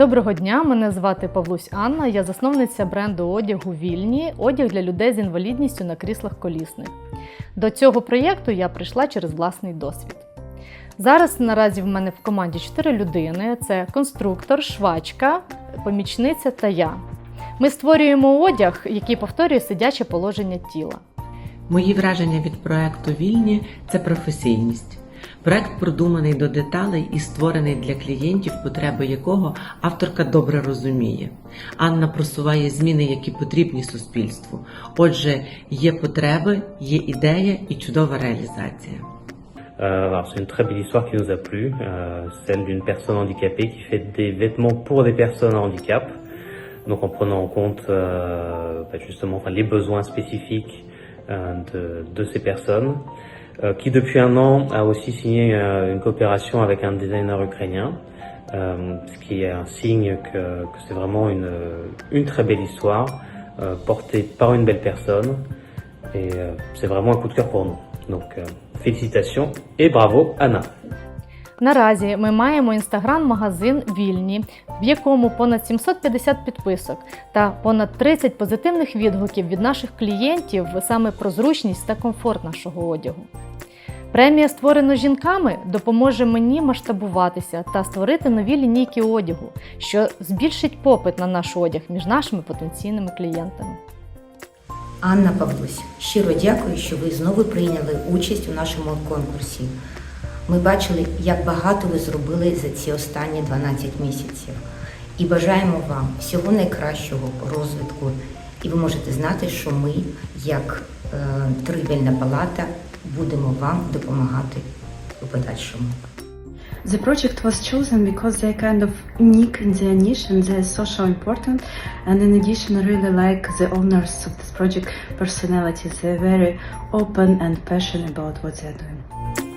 Доброго дня, мене звати Павлусь Анна. Я засновниця бренду одягу Вільні, одяг для людей з інвалідністю на кріслах колісних. До цього проєкту я прийшла через власний досвід. Зараз наразі в мене в команді 4 людини: це конструктор, швачка, помічниця та я. Ми створюємо одяг, який повторює сидяче положення тіла. Мої враження від проекту Вільні це професійність. Проект продуманий до деталей і створений для клієнтів, потреби якого авторка добре розуміє. Анна просуває зміни, які потрібні суспільству. Отже, є потреби, є ідея і чудова реалізація. Euh, c'est une très belle histoire qui nous a plu, euh, celle d'une personne handicapée qui fait des vêtements pour des personnes à handicap, donc en prenant en compte euh, justement enfin, les besoins spécifiques euh, de, de ces personnes, euh, qui depuis un an a aussi signé euh, une coopération avec un designer ukrainien, euh, ce qui est un signe que, c'est vraiment une, une très belle histoire euh, portée par une belle personne, et euh, c'est vraiment un coup de cœur pour nous. Donc, euh, félicitations et bravo Anna. Наразі ми маємо інстаграм-магазин Вільні, в якому понад 750 підписок та понад 30 позитивних відгуків від наших клієнтів саме про зручність та комфорт нашого одягу. Премія, створена жінками, допоможе мені масштабуватися та створити нові лінійки одягу, що збільшить попит на наш одяг між нашими потенційними клієнтами. Анна Павлусь, щиро дякую, що ви знову прийняли участь у нашому конкурсі. Ми бачили, як багато ви зробили за ці останні 12 місяців. І бажаємо вам всього найкращого розвитку. І ви можете знати, що ми, як е, торгівельна палата, будемо вам допомагати у подальшому. The project was chosen because they're kind of unique in their niche and they're social important. And in addition, I really like the owners of this project personalities. They're very open and passionate about what they're doing.